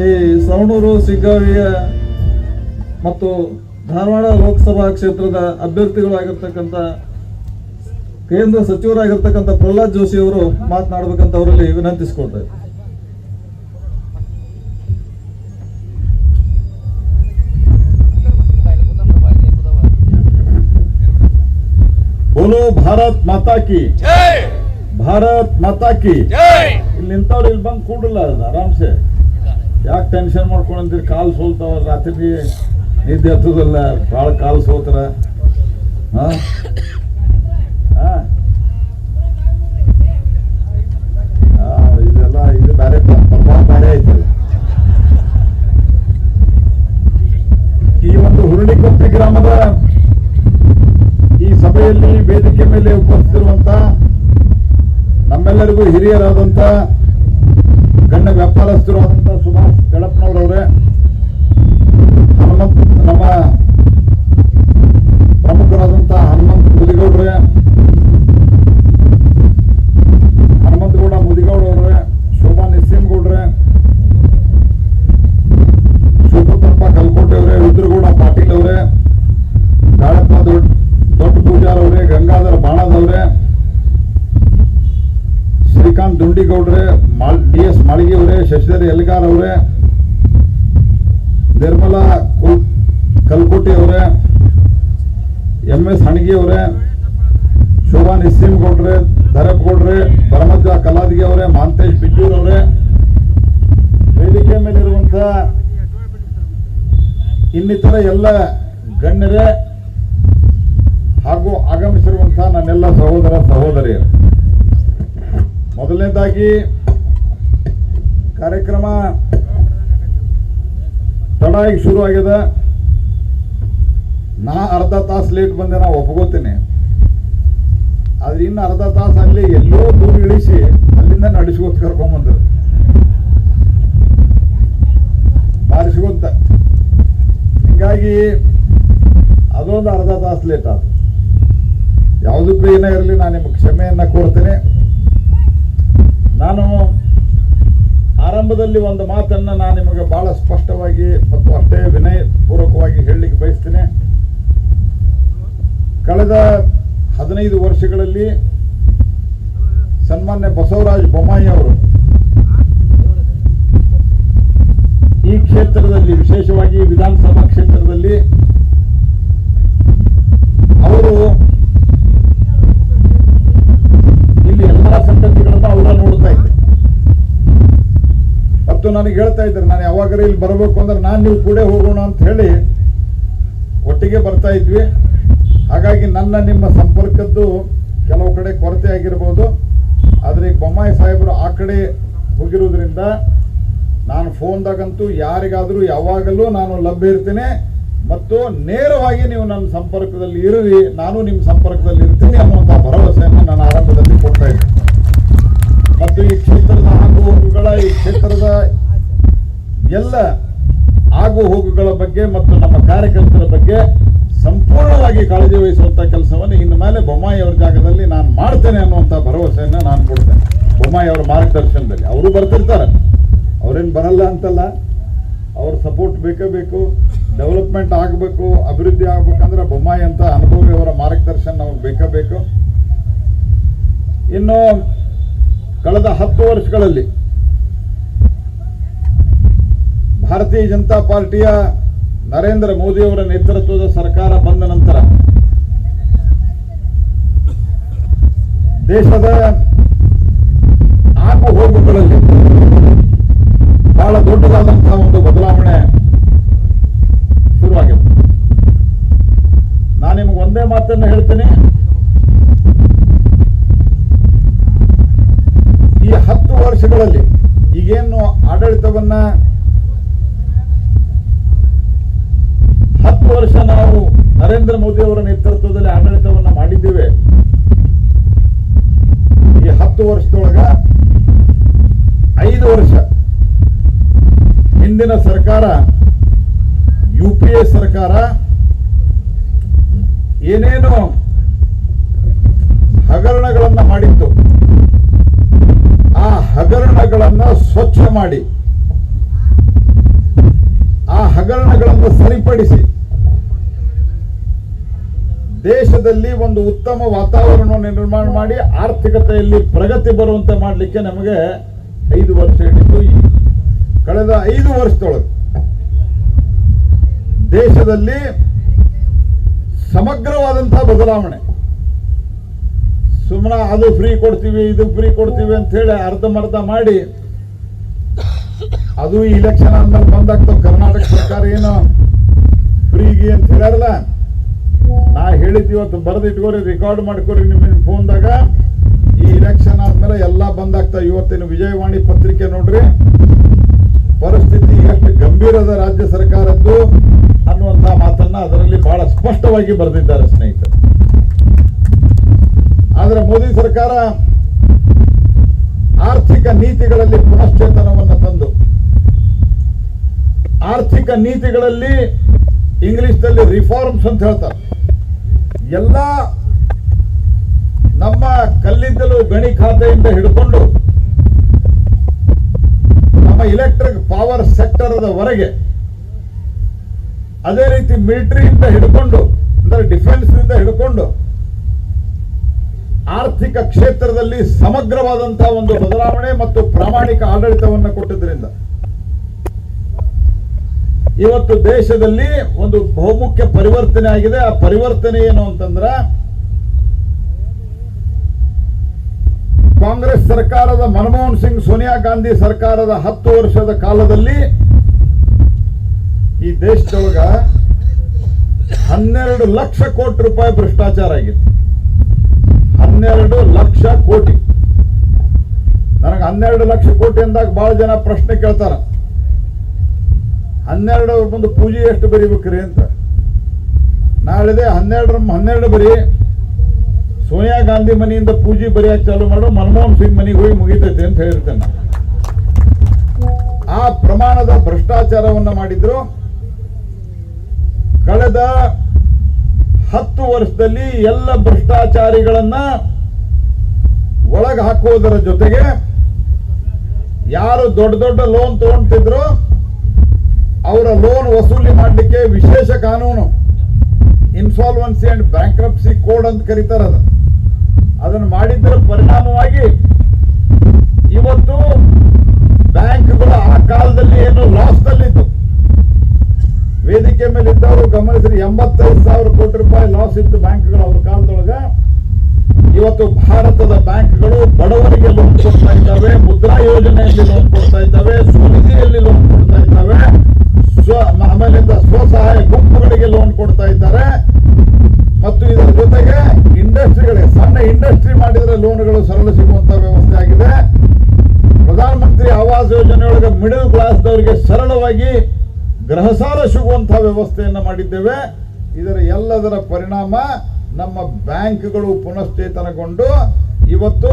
ಈ ಸವಣೂರು ಸಿಗ್ಗಾವಿಯ ಮತ್ತು ಧಾರವಾಡ ಲೋಕಸಭಾ ಕ್ಷೇತ್ರದ ಅಭ್ಯರ್ಥಿಗಳಾಗಿರ್ತಕ್ಕಂಥ ಕೇಂದ್ರ ಸಚಿವರಾಗಿರ್ತಕ್ಕಂಥ ಪ್ರಹ್ಲಾದ್ ಜೋಶಿ ಅವರು ಮಾತನಾಡಬೇಕಂತ ಅವರಲ್ಲಿ ವಿನಂತಿಸಿಕೊಳ್ತಾರೆ. ಬೋಲೋ ಭಾರತ್ ಮಾತಾ ಕಿ. ಭಾರತ್ ಮಾತಾ ಕಿ. ಇಲ್ಲಿ ನಿಂತವ್ರು ಇಲ್ಲಿ ಬಂದು ಕೂಡಲ್ಲ ಅದು ಆರಾಮ್ಸೆ. ಯಾಕೆ ಟೆನ್ಷನ್ ಮಾಡ್ಕೊಂಡಂತೀರಿ? ಕಾಲು ಸೋಲ್ತಾವ, ರಾತ್ರಿ ನಿದ್ದೆ ಹತ್ತದಲ್ಲ ಭಾಳ ಕಾಲು ಸೋತರ. ಹಾ? ಇದೆಲ್ಲ ಇದು ಬೇರೆ ಪ್ರಭಾವ ಬೇರೆ ಈ ಒಂದು ಹುರುಳಿಕೊಪ್ಪಿ ಗ್ರಾಮದ ಈ ಸಭೆಯಲ್ಲಿ ವೇದಿಕೆ ಮೇಲೆ ಉಪಸ್ಥಿತಿರುವಂತ ನಮ್ಮೆಲ್ಲರಿಗೂ ಹಿರಿಯರಾದಂತ ಗಣ್ಯ ವ್ಯಾಪಾರಸ್ಥರು ಅಂತ ಸುಭಾಷ್ ಯಳಪ್ಪನವರವರೇ ಹನುಮಂತ್ ನಮ್ಮ ಪ್ರಮುಖರಾದಂಥ ಹನುಮಂತ್ ಮುದಿಗೌಡ್ರೆ ಹನುಮಂತಗೌಡ ಮುದಿಗೌಡವ್ರೆ, ಶೋಭಾ ನಿಸ್ಸಿಂಗೌಡ್ರೆ ಶಿವಪುತ್ರಪ್ಪ ಕಲ್ಕೋಟೆ ಅವರೇ ರುದ್ರಗೌಡ ಪಾಟೀಲ್ ಅವರೇ ದಾಳಪ್ಪ ದೊಡ್ಡ ದೊಡ್ಡ ಪೂಜಾರ್ ಅವರೇ ಗಂಗಾಧರ ಬಾಣದವ್ರೆ ದುಂಡಿಗೌಡ್ರೆ ಮಾಲ್, ಡಿ ಎಸ್ ಮಾಳಿಗೆ ಅವರೇ, ಶಶಿಧರ್ ಎಲ್ಗಾರ್ ಅವರೇ, ನಿರ್ಮಲಾ ಕಲ್ಕುಟಿ ಅವರೇ, ಎಂ ಎಸ್ ಹಣಗಿ ಅವರೇ, ಶೋಭಾ ನಿಸ್ಸಿಂ ಗೌಡ್ರೆ ಭರಮಜ್ಜ ಕಲಾದಿಗೆ ಅವರೇ, ಮಾಂತೇಶ್ ಬಿಜ್ಜೂರ್ ಅವರೇ, ವೇದಿಕೆ ಮೇಲಿರುವಂತ ಇನ್ನಿತರ ಎಲ್ಲ ಗಣ್ಯರೇ ಹಾಗೂ ಆಗಮಿಸಿರುವಂತಹ ನನ್ನೆಲ್ಲ ಸಹೋದರ ಸಹೋದರಿಯರು. ಮೊದಲನೇದಾಗಿ ಕಾರ್ಯಕ್ರಮ ತಡಾಗಿ ಶುರು ಆಗ್ಯದ ನಾ ಅರ್ಧ ತಾಸು ಲೇಟ್ ಬಂದೆ, ನಾ ಒಪ್ಕೋತೀನಿ. ಆದ್ರೆ ಇನ್ನು ಅರ್ಧ ತಾಸು ಅಲ್ಲಿ ಎಲ್ಲೋ ದೂರ ಇಳಿಸಿ ಅಲ್ಲಿಂದ ನಡೆಸ್ಕೊತ ಕರ್ಕೊಂಬಂದ್ರು ಬಾರಿಸ್ಕೊಂತ. ಹಿಂಗಾಗಿ ಅದೊಂದು ಅರ್ಧ ತಾಸು ಲೇಟ್ ಆದ ಯಾವುದಕ್ಕೂ ಏನೇ ಇರಲಿ ನಾನು ನಿಮಗೆ ಕ್ಷಮೆಯನ್ನು ಕೋರ್ತೇನೆ. ನಾನು ಆರಂಭದಲ್ಲಿ ಒಂದು ಮಾತನ್ನ ನಾನು ನಿಮಗೆ ಬಹಳ ಸ್ಪಷ್ಟವಾಗಿ ಮತ್ತು ಅಷ್ಟೇ ವಿನಯ ಪೂರ್ವಕವಾಗಿ ಹೇಳಲಿಕ್ಕೆ ಬಯಸ್ತೇನೆ. ಕಳೆದ ಹದಿನೈದು ವರ್ಷಗಳಲ್ಲಿ ಸನ್ಮಾನ್ಯ ಬಸವರಾಜ ಬೊಮ್ಮಾಯಿ ಅವರು ಈ ಕ್ಷೇತ್ರದಲ್ಲಿ, ವಿಶೇಷವಾಗಿ ವಿಧಾನಸಭಾ ಕ್ಷೇತ್ರದಲ್ಲಿ ಅವರು ಇಲ್ಲಿ ಎಲ್ಲಾ ಸಂಗತಿಗಳನ್ನ ಅವರ ನೋಡ್ತಾ ಇದ್ದೆ ಮತ್ತು ನನಗೆ ಹೇಳ್ತಾ ಇದ್ದಾರೆ, ನಾನು ಯಾವಾಗಾರ ಇಲ್ಲಿ ಬರಬೇಕು ಅಂದ್ರೆ ನಾನು ನೀವು ಕೂಡ ಹೋಗೋಣ ಅಂತ ಹೇಳಿ ಒಟ್ಟಿಗೆ ಬರ್ತಾ ಇದ್ವಿ. ಹಾಗಾಗಿ ನನ್ನ ನಿಮ್ಮ ಸಂಪರ್ಕದ್ದು ಕೆಲವು ಕಡೆ ಕೊರತೆ ಆಗಿರ್ಬೋದು. ಆದರೆ ಬೊಮ್ಮಾಯಿ ಸಾಹೇಬರು ಆ ಕಡೆ ಹೋಗಿರೋದ್ರಿಂದ ನಾನು ಫೋನ್ದಾಗಂತೂ ಯಾರಿಗಾದರೂ ಯಾವಾಗಲೂ ನಾನು ಲಭ್ಯ ಇರ್ತೇನೆ. ಮತ್ತು ನೇರವಾಗಿ ನೀವು ನನ್ನ ಸಂಪರ್ಕದಲ್ಲಿ ಇರುವಿ, ನಾನು ನಿಮ್ಮ ಸಂಪರ್ಕದಲ್ಲಿ ಇರ್ತೀನಿ ಅನ್ನುವಂಥ ಭರವಸೆಯನ್ನು ನಾನು ಆರಂಭದಲ್ಲಿ ಕೊಡ್ತಾ ಇದ್ದೆ. ಮತ್ತು ಈ ಕ್ಷೇತ್ರದ ಹಾಗೂ ಹೋಗುಗಳ ಈ ಕ್ಷೇತ್ರದ ಎಲ್ಲ ಆಗು ಹೋಗುಗಳ ಬಗ್ಗೆ ಮತ್ತು ನಮ್ಮ ಕಾರ್ಯಕರ್ತರ ಬಗ್ಗೆ ಸಂಪೂರ್ಣವಾಗಿ ಕಾಳಜಿ ವಹಿಸುವಂತ ಕೆಲಸವನ್ನು ಇನ್ನು ಮೇಲೆ ಬೊಮ್ಮಾಯಿ ಅವರ ಜಾಗದಲ್ಲಿ ನಾನು ಮಾಡ್ತೇನೆ ಅನ್ನುವಂಥ ಭರವಸೆಯನ್ನು ನಾನು ಕೊಡ್ತೇನೆ. ಬೊಮ್ಮಾಯಿ ಅವರ ಮಾರ್ಗದರ್ಶನದಲ್ಲಿ. ಅವರು ಬರ್ತಿರ್ತಾರೆ. ಅವರೇನು ಬರಲ್ಲ ಅಂತಲ್ಲ. ಅವ್ರ ಸಪೋರ್ಟ್ ಬೇಕೇ ಬೇಕು. ಡೆವಲಪ್ಮೆಂಟ್ ಆಗಬೇಕು, ಅಭಿವೃದ್ಧಿ ಆಗ್ಬೇಕಂದ್ರೆ ಬೊಮ್ಮಾಯಿ ಅಂತ ಅನುಭವಿ ಅವರ ಮಾರ್ಗದರ್ಶನ ನಮಗೆ ಬೇಕೇ ಬೇಕು. ಇನ್ನು ಕಳೆದ ಹತ್ತು ವರ್ಷಗಳಲ್ಲಿ ಭಾರತೀಯ ಜನತಾ ಪಾರ್ಟಿಯ ನರೇಂದ್ರ ಮೋದಿಯವರ ನೇತೃತ್ವದ ಸರ್ಕಾರ ಬಂದ ನಂತರ ದೇಶದ ಆಗು ಹೋಗುಗಳಲ್ಲಿ ಬಹಳ ದೊಡ್ಡದಾದಂತಹ ಒಂದು ಬದಲಾವಣೆ ಶುರುವಾಗಿದೆ. ನಾನು ನಿಮ್ಗೆ ಒಂದೇ ಮಾತನ್ನು ಹೇಳ್ತೇನೆ. ಈ ಹತ್ತು ವರ್ಷಗಳಲ್ಲಿ ಈಗೇನು ಆಡಳಿತವನ್ನ ವರ್ಷ ನಾವು ನರೇಂದ್ರ ಮೋದಿ ಅವರ ನೇತೃತ್ವದಲ್ಲಿ ಆಡಳಿತವನ್ನ ಮಾಡಿದ್ದೇವೆ. ಈ ಹತ್ತು ವರ್ಷದೊಳಗ ಐದು ವರ್ಷ ಹಿಂದಿನ ಸರ್ಕಾರ, ಯು ಪಿ ಎ ಸರ್ಕಾರ ಏನೇನು ಹಗರಣಗಳನ್ನ ಮಾಡಿತ್ತು. ಆ ಹಗರಣಗಳನ್ನ ಸ್ವಚ್ಛ ಮಾಡಿ, ಆ ಹಗರಣಗಳನ್ನು ಸರಿಪಡಿಸಿ ದೇಶದಲ್ಲಿ ಒಂದು ಉತ್ತಮ ವಾತಾವರಣವನ್ನು ನಿರ್ಮಾಣ ಮಾಡಿ ಆರ್ಥಿಕತೆಯಲ್ಲಿ ಪ್ರಗತಿ ಬರುವಂತೆ ಮಾಡಲಿಕ್ಕೆ ನಮಗೆ ಐದು ವರ್ಷ ಹಿಡಿತು ಕಳೆದ ಐದು ವರ್ಷದೊಳಗೆ ದೇಶದಲ್ಲಿ ಸಮಗ್ರವಾದಂತಹ ಬದಲಾವಣೆ. ಸುಮ್ಮನೆ ಅದು ಫ್ರೀ ಕೊಡ್ತೀವಿ, ಇದು ಫ್ರೀ ಕೊಡ್ತೀವಿ ಅಂತ ಹೇಳಿ ಅರ್ಧಮರ್ಧ ಮಾಡಿ ಅದು ಇಲೆಕ್ಷನ್ ಆದ್ಮೇಲೆ ಬಂದಾಗ್ತಾವ ಕರ್ನಾಟಕ ಸರ್ಕಾರ ಏನು ಫ್ರೀಗೆ ಅಂತ ಹೇಳ್ಯಾರಲ್ಲ? ನಾ ಹೇಳಿದ್ದು ಇವತ್ತು ಬರೆದು ಇಟ್ಕೋರಿ ರೆಕಾರ್ಡ್ ಮಾಡ್ಕೊರಿ ನಿಮ್ಮ ಫೋನ್ದಾಗ ಈ ಇಲೆಕ್ಷನ್ ಆದ್ಮೇಲೆ ಎಲ್ಲ ಬಂದಾಗ್ತಾ ಇವತ್ತಿನ ವಿಜಯವಾಣಿ ಪತ್ರಿಕೆ ನೋಡ್ರಿ. ಪರಿಸ್ಥಿತಿ ಎಷ್ಟು ಗಂಭೀರದ ರಾಜ್ಯ ಸರ್ಕಾರದ್ದು ಅನ್ನುವಂತಹ ಮಾತನ್ನ ಅದರಲ್ಲಿ ಬಹಳ ಸ್ಪಷ್ಟವಾಗಿ ಬರೆದಿದ್ದಾರೆ ಸ್ನೇಹಿತರು. ಆದರೆ ಮೋದಿ ಸರ್ಕಾರ ಆರ್ಥಿಕ ನೀತಿಗಳಲ್ಲಿ ಪುನಶ್ಚೇತನವನ್ನು ತಂದು, ಆರ್ಥಿಕ ನೀತಿಗಳಲ್ಲಿ ಇಂಗ್ಲಿಷ್ನಲ್ಲಿ ರಿಫಾರ್ಮ್ಸ್ ಅಂತ ಹೇಳ್ತಾರೆ. ಎಲ್ಲ ನಮ್ಮ ಕಲ್ಲಿದ್ದಲು ಗಣಿ ಖಾತೆಯಿಂದ ಹಿಡ್ಕೊಂಡು ನಮ್ಮ ಇಲೆಕ್ಟ್ರಿಕ್ ಪವರ್ ಸೆಕ್ಟರ್ ವರೆಗೆ ಅದೇ ರೀತಿ ಮಿಲಿಟರಿಯಿಂದ ಹಿಡ್ಕೊಂಡು, ಅಂದ್ರೆ ಡಿಫೆನ್ಸ್ನಿಂದ ಹಿಡ್ಕೊಂಡು ಆರ್ಥಿಕ ಕ್ಷೇತ್ರದಲ್ಲಿ ಸಮಗ್ರವಾದಂತಹ ಒಂದು ಬದಲಾವಣೆ ಮತ್ತು ಪ್ರಾಮಾಣಿಕ ಆಡಳಿತವನ್ನು ಕೊಟ್ಟಿದ್ದರಿಂದ ಇವತ್ತು ದೇಶದಲ್ಲಿ ಒಂದು ಬಹುಮುಖ್ಯ ಪರಿವರ್ತನೆ ಆಗಿದೆ. ಆ ಪರಿವರ್ತನೆ ಏನು ಅಂತಂದ್ರ ಕಾಂಗ್ರೆಸ್ ಸರ್ಕಾರದ ಮನಮೋಹನ್ ಸಿಂಗ್ ಸೋನಿಯಾ ಗಾಂಧಿ ಸರ್ಕಾರದ ಹತ್ತು ವರ್ಷದ ಕಾಲದಲ್ಲಿ ಈ ದೇಶದೊಳಗ ಹನ್ನೆರಡು ಲಕ್ಷ ಕೋಟಿ ರೂಪಾಯಿ ಭ್ರಷ್ಟಾಚಾರ ಆಗಿತ್ತು. ಹನ್ನೆರಡು ಲಕ್ಷ ಕೋಟಿ. ನನಗೆ ಹನ್ನೆರಡು ಲಕ್ಷ ಕೋಟಿ ಅಂದಾಗ ಬಹಳ ಜನ ಪ್ರಶ್ನೆ ಕೇಳ್ತಾರ. ಹನ್ನೆರಡು ಒಂದು ಪೂಜೆ ಎಷ್ಟು ಬರೀಬೇಕ್ರಿ ಅಂತ. ನಾಳಿದೆ ಹನ್ನೆರಡರ ಹನ್ನೆರಡು ಬರಿ ಸೋನಿಯಾ ಗಾಂಧಿ ಮನೆಯಿಂದ ಪೂಜೆ ಬರೆಯಕ್ಕೆ ಚಾಲು ಮಾಡು ಮನಮೋಹನ್ ಸಿಂಗ್ ಮನೆಗೆ ಹೋಗಿ ಮುಗಿತೈತೆ ಅಂತ ಹೇಳಿರ್ತೇನೆ ಆ ಪ್ರಮಾಣದ ಭ್ರಷ್ಟಾಚಾರವನ್ನ ಮಾಡಿದ್ರು. ಕಳೆದ ಹತ್ತು ವರ್ಷದಲ್ಲಿ ಎಲ್ಲ ಭ್ರಷ್ಟಾಚಾರಿಗಳನ್ನ ಒಳಗೆ ಹಾಕುವುದರ ಜೊತೆಗೆ ಯಾರು ದೊಡ್ಡ ದೊಡ್ಡ ಲೋನ್ ತಗೊಂತಿದ್ರು ಅವರ ಲೋನ್ ವಸೂಲಿ ಮಾಡಲಿಕ್ಕೆ ವಿಶೇಷ ಕಾನೂನು. ಇನ್ಫಾಲ್ವೆನ್ಸಿ ಅಂಡ್ ಬ್ಯಾಂಕ್ರಪ್ಸಿ ಕೋಡ್ ಅಂತ ಕರೀತಾರೆ ಅದು ಅದನ್ನು ಮಾಡಿದ್ದರ ಪರಿಣಾಮವಾಗಿ ಇವತ್ತು ಬ್ಯಾಂಕ್ಗಳು ಆ ಕಾಲದಲ್ಲಿ ಏನು ಲಾಸ್ ದಲ್ಲಿತ್ತು ವೇದಿಕೆ ಮೇಲೆ ಇದ್ದವರು ಗಮನಿಸಿದ್ರೆ ಎಂಬತ್ತೈದು ಸಾವಿರ ಕೋಟಿ ರೂಪಾಯಿ ಲಾಸ್ ಇತ್ತು ಬ್ಯಾಂಕ್ಗಳು ಅವ್ರ ಕಾಲದೊಳಗ. ಇವತ್ತು ಭಾರತದ ಬ್ಯಾಂಕ್ಗಳು ಬಡವರಿಗೆ ಲೋನ್ ಕೊಡ್ತಾ ಇದ್ದಾವೆ, ಮುದ್ರಾ ಯೋಜನೆಯಲ್ಲಿ ಲೋನ್ ಕೊಡ್ತಾ ಇದ್ದಾವೆ ಸ್ವನಿಧಿಯಲ್ಲಿ ಲೋನ್ ಕೊಡ್ತಾ ಇದ್ದಾವೆ, ಸ್ವ ಆಮೇಲಿಂದ ಸ್ವಸಹಾಯ ಗುಂಪುಗಳಿಗೆ ಲೋನ್ ಕೊಡ್ತಾ ಇದ್ದಾರೆ. ಮತ್ತು ಇದರ ಜೊತೆಗೆ ಇಂಡಸ್ಟ್ರಿಗಳಿಗೆ ಸಣ್ಣ ಇಂಡಸ್ಟ್ರಿ ಮಾಡಿದರೆ ಲೋನ್ಗಳು ಸರಳ ಸಿಗುವಂತ ವ್ಯವಸ್ಥೆ ಆಗಿದೆ. ಪ್ರಧಾನಮಂತ್ರಿ ಆವಾಸ್ ಯೋಜನೆಯೊಳಗೆ ಮಿಡಲ್ ಕ್ಲಾಸ್ದವರಿಗೆ ಸರಳವಾಗಿ ಗೃಹ ಸಾಲ ಸಿಗುವಂತಹ ವ್ಯವಸ್ಥೆಯನ್ನು ಮಾಡಿದ್ದೇವೆ. ಇದರ ಎಲ್ಲದರ ಪರಿಣಾಮ ನಮ್ಮ ಬ್ಯಾಂಕ್ಗಳು ಪುನಶ್ಚೇತನಗೊಂಡು ಇವತ್ತು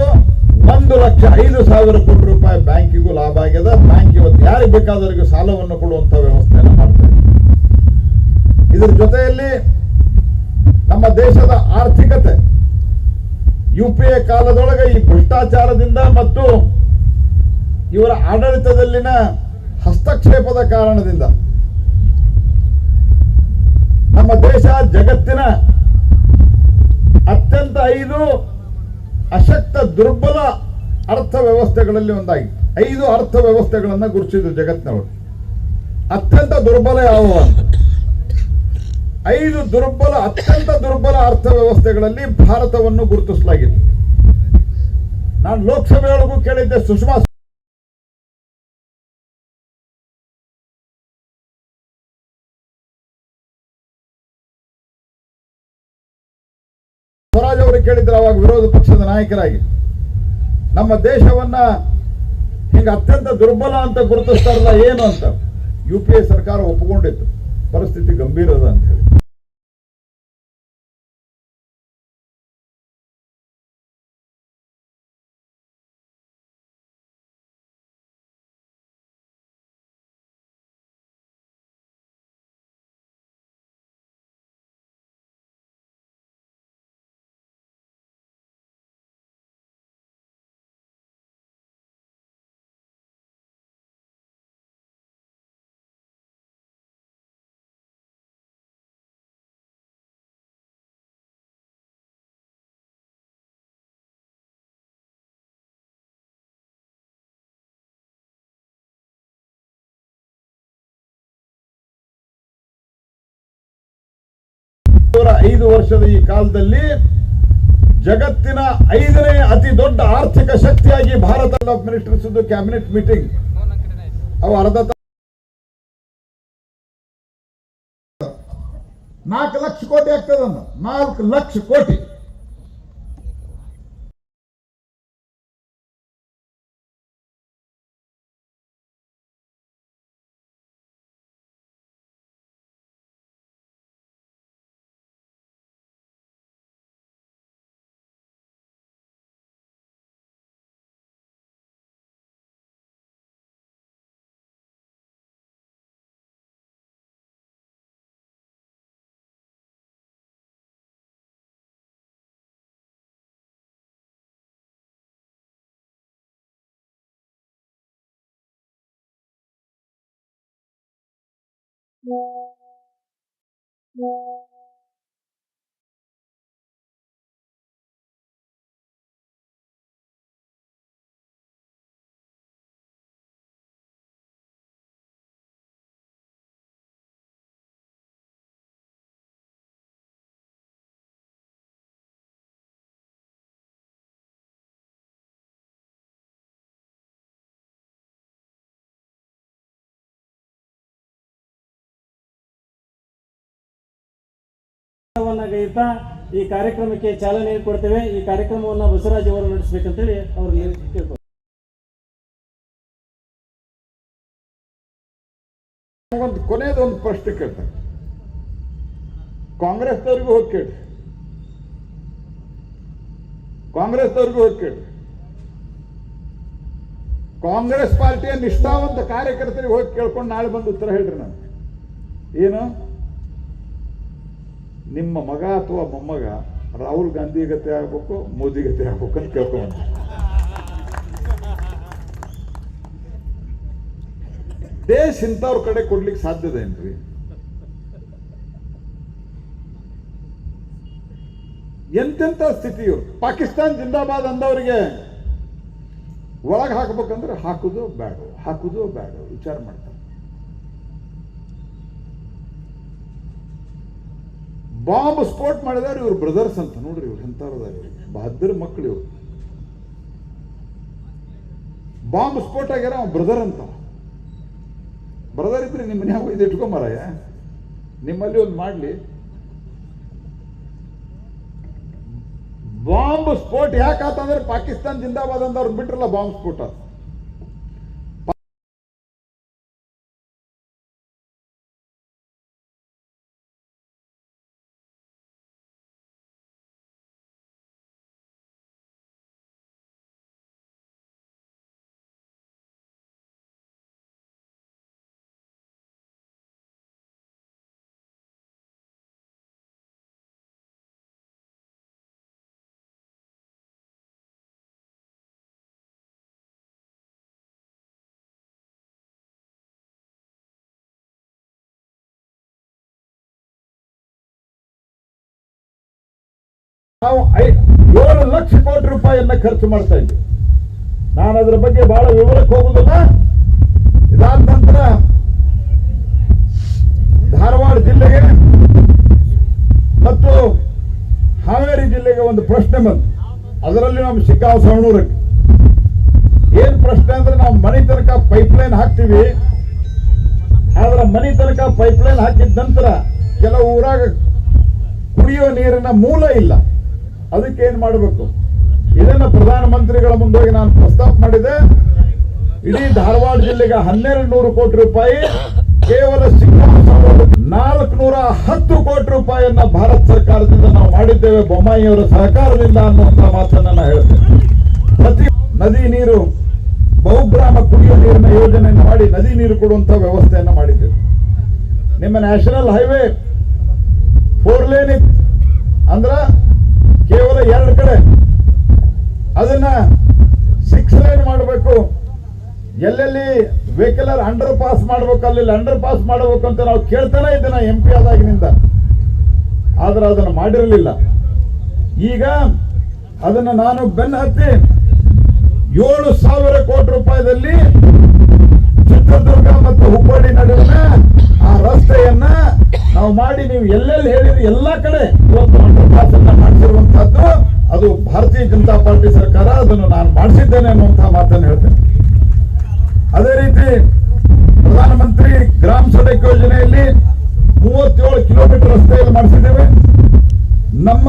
ಒಂದು ಲಕ್ಷ ಐದು ಸಾವಿರ ಕೋಟಿ ರೂಪಾಯಿ ಬ್ಯಾಂಕಿಗೂ ಲಾಭ ಆಗಿದೆ ಬ್ಯಾಂಕ್ ಇವತ್ತು ಯಾರಿಗೆ ಬೇಕಾದವರಿಗೆ ಸಾಲವನ್ನು ಕೊಡುವಂತ ವ್ಯವಸ್ಥೆಯನ್ನು ಮಾಡ್ತೇವೆ ಇದರ ಜೊತೆಯಲ್ಲಿ ನಮ್ಮ ದೇಶದ ಆರ್ಥಿಕತೆ ಯು ಪಿ ಎ ಕಾಲದೊಳಗೆ ಈ ಭ್ರಷ್ಟಾಚಾರದಿಂದ ಮತ್ತು ಇವರ ಆಡಳಿತದಲ್ಲಿನ ಹಸ್ತಕ್ಷೇಪದ ಕಾರಣದಿಂದ ನಮ್ಮ ದೇಶ ಜಗತ್ತಿನ ಅತ್ಯಂತ ಐದು ಅಶಕ್ತ ದುರ್ಬಲ ಅರ್ಥ ವ್ಯವಸ್ಥೆಗಳಲ್ಲಿ ಒಂದಾಗಿ ಐದು ಅರ್ಥ ವ್ಯವಸ್ಥೆಗಳನ್ನು ಗುರುತಿಸಿದ್ರು ಜಗತ್ತಿನವರು ಅತ್ಯಂತ ದುರ್ಬಲ ಯಾವುವು ಐದು ದುರ್ಬಲ, ಅತ್ಯಂತ ದುರ್ಬಲ ಅರ್ಥ ವ್ಯವಸ್ಥೆಗಳಲ್ಲಿ ಭಾರತವನ್ನು ಗುರುತಿಸಲಾಗಿತ್ತು. ನಾನು ಲೋಕಸಭೆಯೊಳಗೂ ಕೇಳಿದ್ದೆ, ಸುಷ್ಮಾ ಕೇಳಿದ್ರು ಅವಾಗ ವಿರೋಧ ಪಕ್ಷದ ನಾಯಕರಾಗಿ. ನಮ್ಮ ದೇಶವನ್ನ ಹಿಂಗ ಅತ್ಯಂತ ದುರ್ಬಲ ಅಂತ ಗುರುತಿಸ್ತಾರಲ್ಲ ಏನು ಅಂತ ಯು ಸರ್ಕಾರ ಒಪ್ಪಿಕೊಂಡಿತ್ತು ಪರಿಸ್ಥಿತಿ ಗಂಭೀರ ಅದ ಅಂತ ಹೇಳಿ. ಒಂದೂವರೆ ಐದು ವರ್ಷದ ಈ ಕಾಲದಲ್ಲಿ ಜಗತ್ತಿನ ಐದನೇ ಅತಿ ದೊಡ್ಡ ಆರ್ಥಿಕ ಶಕ್ತಿಯಾಗಿ Bharat of ministers cabinet meeting. ಅವು ಅರ್ಧ ನಾಲ್ಕು ಲಕ್ಷ ಕೋಟಿ ಆಗ್ತದ ನಾಲ್ಕು ಲಕ್ಷ ಕೋಟಿ. Yeah. ಗೈತಾ ಈ ಕಾರ್ಯಕ್ರಮಕ್ಕೆ ಚಾಲನೆ ಕೊಡ್ತೇವೆ. ಈ ಕಾರ್ಯಕ್ರಮವನ್ನು ಬಸವರಾಜ್ ಅವರು ನಡೆಸಬೇಕಂತೇಳಿ ಅವ್ರಿಗೆ ಕೇಳ್ಕೊಳ್ತೇವೆ ಒಂದು ಕೊನೆಯದೊಂದು ಪ್ರಶ್ನೆ ಕೇಳ್ತಾರೆ ಕಾಂಗ್ರೆಸ್ನವ್ರಿಗೂ ಹೋಗಿ ಕೇಳಿ. ಕಾಂಗ್ರೆಸ್ನವ್ರಿಗೂ ಹೋಗಿ ಕೇಳಿ. ಕಾಂಗ್ರೆಸ್ ಪಾರ್ಟಿಯ ನಿಷ್ಠಾವಂತ ಕಾರ್ಯಕರ್ತರಿಗೆ ಹೋಗಿ ಕೇಳ್ಕೊಂಡು ನಾಳೆ ಬಂದು ಉತ್ತರ ಹೇಳ್ರಿ ನಾನು ಏನು? ನಿಮ್ಮ ಮಗ ಅಥವಾ ಮೊಮ್ಮಗ ರಾಹುಲ್ ಗಾಂಧಿ ಗತೆ ಆಗ್ಬೇಕು, ಮೋದಿ ಗತೆ ಆಗ್ಬೇಕು ಅಂತ ಕೇಳ್ಕೊಂಡ್ ದೇಶ ಇಂಥವ್ರ ಕಡೆ ಕೊಡ್ಲಿಕ್ಕೆ ಸಾಧ್ಯದ ಏನ್ರಿ? ಎಂತೆಂಥ ಸ್ಥಿತಿ ಇವ್ರು? ಪಾಕಿಸ್ತಾನ್ ಜಿಂದಾಬಾದ್ ಅಂದವರಿಗೆ ಒಳಗೆ ಹಾಕ್ಬೇಕಂದ್ರೆ ಹಾಕುದು ಬೇಡ ಹಾಕುದು ಬೇಡ ವಿಚಾರ ಮಾಡ್ತಾರೆ. ಬಾಂಬ್ ಸ್ಫೋಟ್ ಮಾಡಿದಾರೆ ಇವ್ರ ಬ್ರದರ್ಸ್ ಅಂತ. ನೋಡ್ರಿ ಇವ್ರು ಎಂಥವ್ರದಾರ ಬಹದ್ದರ್ ಮಕ್ಕಳು ಇವ್ರು. ಬಾಂಬ್ ಸ್ಫೋಟ್ ಆಗ್ಯಾರ ಬ್ರದರ್ ಅಂತ. ಬ್ರದರ್ ಇದ್ರೆ ನಿಮ್ಮ ಮನ್ಯಾಗ ಒಯ್ದು ಇಟ್ಕೊಂಬಾರಯ್ಯ ನಿಮ್ಮಲ್ಲಿ ಒಂದು ಮಾಡ್ಲಿ. ಬಾಂಬ್ ಸ್ಫೋಟ್ ಯಾಕಾತಂದ್ರೆ ಪಾಕಿಸ್ತಾನ್ ಜಿಂದಾಬಾದ್ ಅಂದವ್ರು ಬಿಟ್ರಲ್ಲ ಬಾಂಬ್ ಸ್ಫೋಟ. ನಾವು ಏಳು ಲಕ್ಷ ಕೋಟಿ ರೂಪಾಯಿಯನ್ನ ಖರ್ಚು ಮಾಡ್ತಾ ಇದ್ವಿ. ನಾನು ಅದರ ಬಗ್ಗೆ ಬಹಳ ವಿವರಕ್ಕೆ ಹೋಗುದಿಲ್ಲ. ಇದಾದ ನಂತರ ಧಾರವಾಡ ಜಿಲ್ಲೆಗೆ ಮತ್ತು ಹಾವೇರಿ ಜಿಲ್ಲೆಗೆ ಒಂದು ಪ್ರಶ್ನೆ ಬಂತು. ಅದರಲ್ಲಿ ನಮ್ಮ ಸಿಕ್ಕಾವ ಸವಣೂರಕ್ಕೆ. ಏನ್ ಪ್ರಶ್ನೆ ಅಂದ್ರೆ ನಾವು ಮನೆ ತನಕ ಪೈಪ್ಲೈನ್ ಹಾಕ್ತೀವಿ. ಆದ್ರೆ ಮನೆ ತನಕ ಪೈಪ್ಲೈನ್ ಹಾಕಿದ ನಂತರ ಕೆಲವು ಊರಾಗ ಕುಡಿಯೋ ನೀರಿನ ಮೂಲ ಇಲ್ಲ. ಅದಕ್ಕೆ ಏನ್ ಮಾಡಬೇಕು? ಇದನ್ನ ಪ್ರಧಾನಮಂತ್ರಿಗಳ ಮುಂದೋಗಿ ನಾನು ಪ್ರಸ್ತಾಪ ಮಾಡಿದೆ. ಇಡೀ ಧಾರವಾಡ ಜಿಲ್ಲೆಗೆ ಹನ್ನೆರಡು ನೂರು ಕೋಟಿ ರೂಪಾಯಿ, ಕೇವಲ ನಾಲ್ಕು ನೂರ ಹತ್ತು ಕೋಟಿ ರೂಪಾಯಿಯನ್ನ ಭಾರತ ಸರ್ಕಾರದಿಂದ ನಾವು ಮಾಡಿದ್ದೇವೆ. ಬೊಮ್ಮಾಯಿಯವರ ಸಹಕಾರದಿಂದ ಅನ್ನುವಂತ ಮಾತನ್ನ ನಾನು ಹೇಳ್ತೇನೆ. ಪ್ರತಿ ನದಿ ನೀರು, ಬಹುಗ್ರಾಮ ಕುಡಿಯುವ ನೀರಿನ ಯೋಜನೆಯನ್ನು ಮಾಡಿ ನದಿ ನೀರು ಕೊಡುವಂತ ವ್ಯವಸ್ಥೆಯನ್ನು ಮಾಡಿದ್ದೇವೆ. ನಿಮ್ಮ ನ್ಯಾಷನಲ್ ಹೈವೇ ಫೋರ್ ಲೇನ್ ಅಂದ್ರ ಕೇವಲ ಎರಡು ಕಡೆ. ಅದನ್ನ ಸಿಕ್ಸ್ ಲೈನ್ ಮಾಡಬೇಕು. ಎಲ್ಲೆಲ್ಲಿ ವೆಹಿಕಲರ್ ಅಂಡರ್ ಪಾಸ್ ಮಾಡಬೇಕು ಅಲ್ಲಿ ಅಂಡರ್ ಪಾಸ್ ಮಾಡಬೇಕು ಅಂತ ನಾವು ಕೇಳ್ತಾನೆ ಇದ್ದೇನೆ ಎಂ ಪಿ ಆದಾಗಿನಿಂದ. ಆದ್ರೆ ಅದನ್ನು ಮಾಡಿರಲಿಲ್ಲ. ಈಗ ಅದನ್ನ ನಾನು ಬೆನ್ನ ಹತ್ತಿ ಏಳು ಸಾವಿರ ಕೋಟಿ ರೂಪಾಯಿದಲ್ಲಿ ಚಿತ್ರದುರ್ಗ ಮತ್ತು ಹುಬ್ಬಳ್ಳಿ ನಡುವಿನ ಆ ರಸ್ತೆಯನ್ನ ನಾವು ಮಾಡಿ ನೀವು ಎಲ್ಲೆಲ್ಲಿ ಹೇಳಿರಿ ಎಲ್ಲಾ ಕಡೆ ಇವತ್ತು ಅಂಡರ್ ಪಾಸ್ ಅನ್ನ ಮಾಡಿಸಿರುವಂತಹದ್ದು ಅದು ಭಾರತೀಯ ಜನತಾ ಪಾರ್ಟಿ ಸರ್ಕಾರ ಅದನ್ನು ನಾನು ಮಾಡಿಸಿದ್ದೇನೆ ಅನ್ನುವಂತಹ ಮಾತನ್ನು ಹೇಳ್ತೇನೆ. ಅದೇ ರೀತಿ ಪ್ರಧಾನಮಂತ್ರಿ ಗ್ರಾಮ ಸಡಕ್ ಯೋಜನೆಯಲ್ಲಿ ಮೂವತ್ತೇಳು ಕಿಲೋಮೀಟರ್ ರಸ್ತೆಯಲ್ಲಿ ಮಾಡಿಸಿದ್ದೇವೆ. ನಮ್ಮ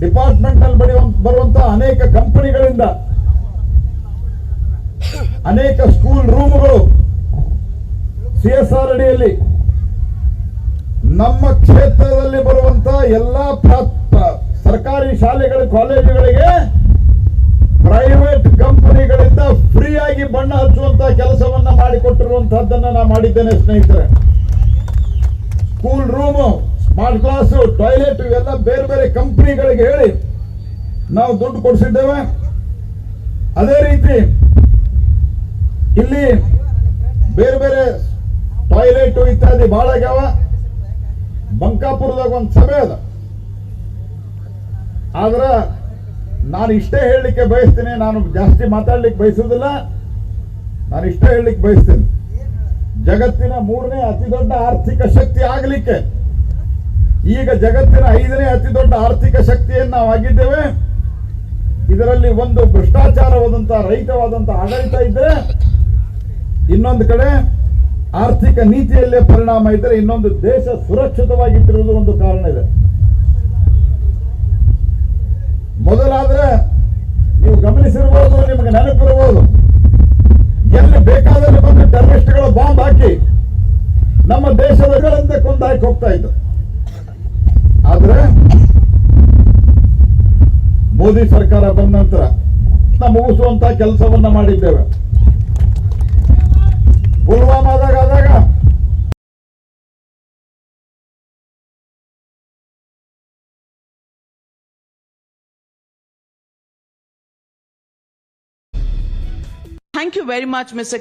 ಡಿಪಾರ್ಟ್ಮೆಂಟ್ ಅಲ್ಲಿ ಬರೆಯುವ- ಬರುವಂತಹ ಅನೇಕ ಕಂಪನಿಗಳಿಂದ ಅನೇಕ ಸ್ಕೂಲ್ ರೂಮ್ಗಳು ಸಿ ಎಸ್ ಆರ್ ಅಡಿಯಲ್ಲಿ. ನಮ್ಮ ಕ್ಷೇತ್ರದಲ್ಲಿ ಬರುವಂತ ಎಲ್ಲಾ ಸರ್ಕಾರಿ ಶಾಲೆಗಳ, ಕಾಲೇಜುಗಳಿಗೆ ಪ್ರೈವೇಟ್ ಕಂಪನಿಗಳಿಂದ ಫ್ರೀ ಆಗಿ ಬಣ್ಣ ಹಚ್ಚುವಂತ ಕೆಲಸವನ್ನ ಮಾಡಿಕೊಟ್ಟಿರುವಂತಹದ್ದನ್ನ ನಾ ಮಾಡಿದ್ದೇನೆ ಸ್ನೇಹಿತರೆ. School room smart class toilet ಇವೆಲ್ಲ ಬೇರೆ ಬೇರೆ ಕಂಪನಿಗಳಿಗೆ ಹೇಳಿ ನಾವು ದುಡ್ಡು ಕೊಡಿಸಿದ್ದೇವೆ. ಅದೇ ರೀತಿ ಇಲ್ಲಿ ಬೇರೆ ಬೇರೆ ಟಾಯ್ಲೆಟ್ ಇತ್ಯಾದಿ ಬಹಳ ಆಗ್ಯಾವ. ಬಂಕಾಪುರದಾಗ ಒಂದು ಸಭೆ ಅದ. ಆದ್ರ ನಾನು ಇಷ್ಟೇ ಹೇಳಲಿಕ್ಕೆ ಬಯಸ್ತೀನಿ, ನಾನು ಜಾಸ್ತಿ ಮಾತಾಡ್ಲಿಕ್ಕೆ ಬಯಸೋದಿಲ್ಲ. ನಾನು ಇಷ್ಟೇ ಹೇಳಲಿಕ್ಕೆ ಬಯಸ್ತೀನಿ. ಜಗತ್ತಿನ ಮೂರನೇ ಅತಿ ದೊಡ್ಡ ಆರ್ಥಿಕ ಶಕ್ತಿ ಆಗಲಿಕ್ಕೆ ಈಗ ಜಗತ್ತಿನ ಐದನೇ ಅತಿ ದೊಡ್ಡ ಆರ್ಥಿಕ ಶಕ್ತಿಯನ್ನು ನಾವು ಆಗಿದ್ದೇವೆ. ಇದರಲ್ಲಿ ಒಂದು ಭ್ರಷ್ಟಾಚಾರವಾದಂತಹ ರಹಿತವಾದಂತಹ ಆಡಳಿತ ಇದ್ರೆ ಇನ್ನೊಂದು ಕಡೆ ಆರ್ಥಿಕ ನೀತಿಯಲ್ಲೇ ಪರಿಣಾಮ ಇದ್ದರೆ ಇನ್ನೊಂದು ದೇಶ ಸುರಕ್ಷಿತವಾಗಿಟ್ಟಿರುವುದು ಒಂದು ಕಾರಣ ಇದೆ. ಮೊದಲಾದ್ರೆ ನೀವು ಗಮನಿಸಿರಬಹುದು ನಿಮಗೆ ನೆನಪಿರಬಹುದು ಎಲ್ಲಿ ಬೇಕಾದಲ್ಲಿ ಬಂದು ಟೆರರಿಸ್ಟ್ಗಳ ಬಾಂಬ್ ಹಾಕಿ ನಮ್ಮ ದೇಶದ ಕೊಂದಾಕಿ ಹೋಗ್ತಾ ಇತ್ತು. ಆದ್ರೆ ಮೋದಿ ಸರ್ಕಾರ ಬಂದ ನಂತರ ನಾವು ಮುಗಿಸುವಂತ ಕೆಲಸವನ್ನ ಮಾಡಿದ್ದೇವೆ. ಪುಲ್ವಾಮಾದಾಗ Thank you very much, Mr.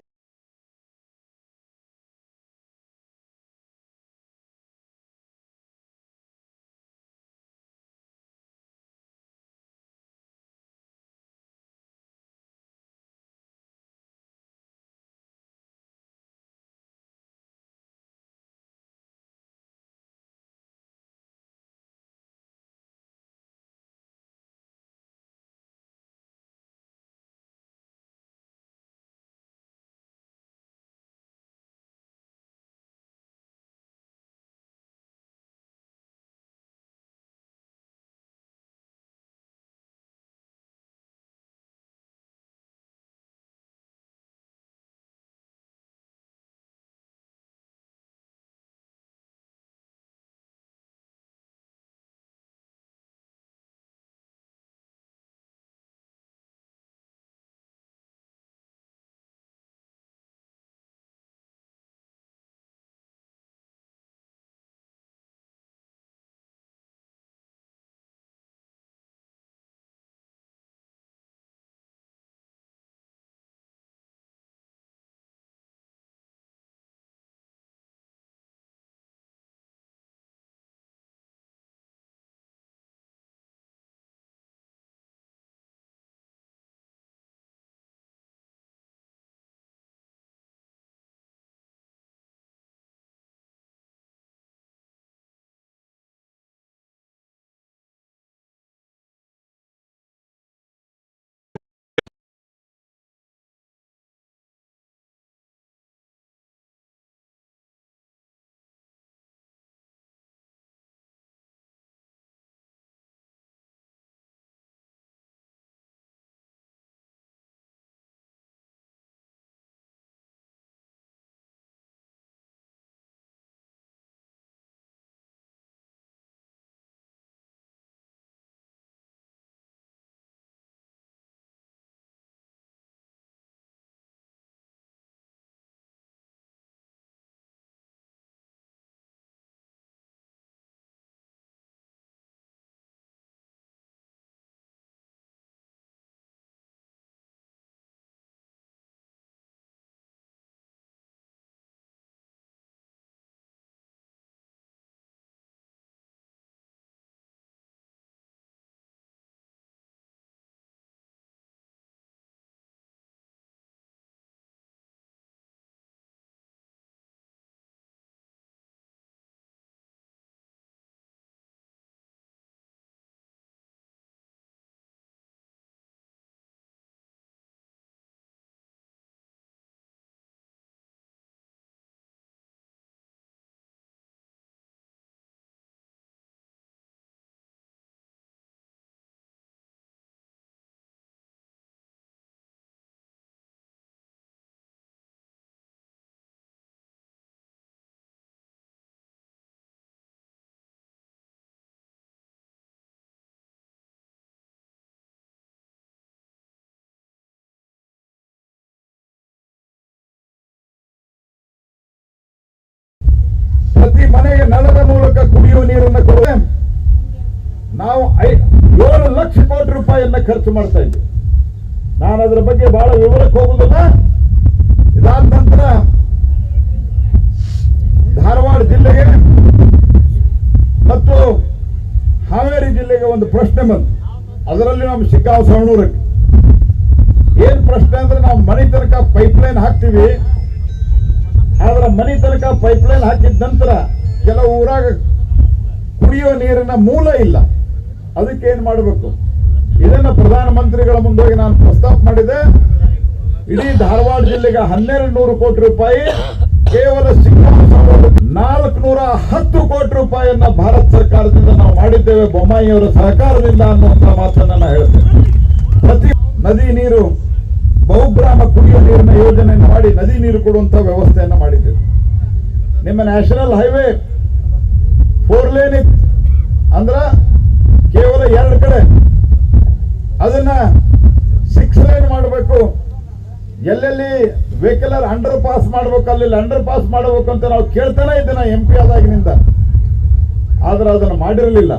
ಪ್ರತಿ ಮನೆಗೆ ನಳದ ಮೂಲಕ ಕುಡಿಯುವ ನೀರನ್ನು ಕೊಡುವ ನಾವು ಏಳು ಲಕ್ಷ ಕೋಟಿ ರೂಪಾಯಿಯನ್ನ ಖರ್ಚು ಮಾಡ್ತಾ ಇದ್ದೀವಿ ನಾನು ಅದರ ಬಗ್ಗೆ ಬಹಳ ವಿವರಕ್ಕೆ ಹೋಗುದಿಲ್ಲ. ಇದಾದ ನಂತರ ಧಾರವಾಡ ಜಿಲ್ಲೆಗೆ ಮತ್ತು ಹಾವೇರಿ ಜಿಲ್ಲೆಗೆ ಒಂದು ಪ್ರಶ್ನೆ ಬಂತು. ಅದರಲ್ಲಿ ನಮ್ಮ ಸಿಕ್ಕಾವು ಸವಣೂರಕ್ಕೆ ಏನ್ ಪ್ರಶ್ನೆ ಅಂದ್ರೆ ನಾವು ಮನೆ ತನಕ ಪೈಪ್ಲೈನ್ ಹಾಕ್ತೀವಿ. ಆದ್ರೆ ಮನೆ ತನಕ ಪೈಪ್ಲೈನ್ ಹಾಕಿದ ನಂತರ ಕೆಲವು ಊರಾಗ ಕುಡಿಯೋ ನೀರಿನ ಮೂಲ ಇಲ್ಲ. ಅದಕ್ಕೆ ಏನ್ ಮಾಡಬೇಕು? ಇದನ್ನ ಪ್ರಧಾನಮಂತ್ರಿಗಳ ಮುಂದೋಗಿ ನಾನು ಪ್ರಸ್ತಾಪ ಮಾಡಿದೆ. ಇಡೀ ಧಾರವಾಡ ಜಿಲ್ಲೆಗೆ ಹನ್ನೆರಡು ನೂರು ಕೋಟಿ ರೂಪಾಯಿ, ಕೇವಲ ನಾಲ್ಕು ನೂರ ಹತ್ತು ಕೋಟಿ ರೂಪಾಯಿಯನ್ನ ಭಾರತ ಸರ್ಕಾರದಿಂದ ನಾವು ಮಾಡಿದ್ದೇವೆ. ಬೊಮ್ಮಾಯಿಯವರ ಸಹಕಾರದಿಂದ ಅನ್ನುವಂತ ಮಾತನ್ನ ಹೇಳ್ತೇನೆ. ಪ್ರತಿ ನದಿ ನೀರು ಬಹುಗ್ರಾಮ ಕುಡಿಯುವ ನೀರಿನ ಯೋಜನೆಯನ್ನು ಮಾಡಿ ನದಿ ನೀರು ಕೊಡುವಂತ ವ್ಯವಸ್ಥೆಯನ್ನು ಮಾಡಿದ್ದೇವೆ. ನಿಮ್ಮ ನ್ಯಾಷನಲ್ ಹೈವೇ ಫೋರ್ ಲೇನ್ ಇತ್ತು ಅಂದ್ರ ಕೇವಲ ಎರಡು ಕಡೆ. ಅದನ್ನ ಸಿಕ್ಸ್ ಲೈನ್ ಮಾಡಬೇಕು. ಎಲ್ಲೆಲ್ಲಿ ವೆಹಿಕಲರ್ ಅಂಡರ್ ಪಾಸ್ ಮಾಡಬೇಕು ಅಲ್ಲಿ ಅಂಡರ್ ಪಾಸ್ ಮಾಡಬೇಕು ಅಂತ ನಾವು ಕೇಳ್ತಾನೆ ಇದ್ದೇನೆ ಎಂ ಪಿ ಆದಾಗಿನಿಂದ. ಆದ್ರೆ ಅದನ್ನು ಮಾಡಿರಲಿಲ್ಲ.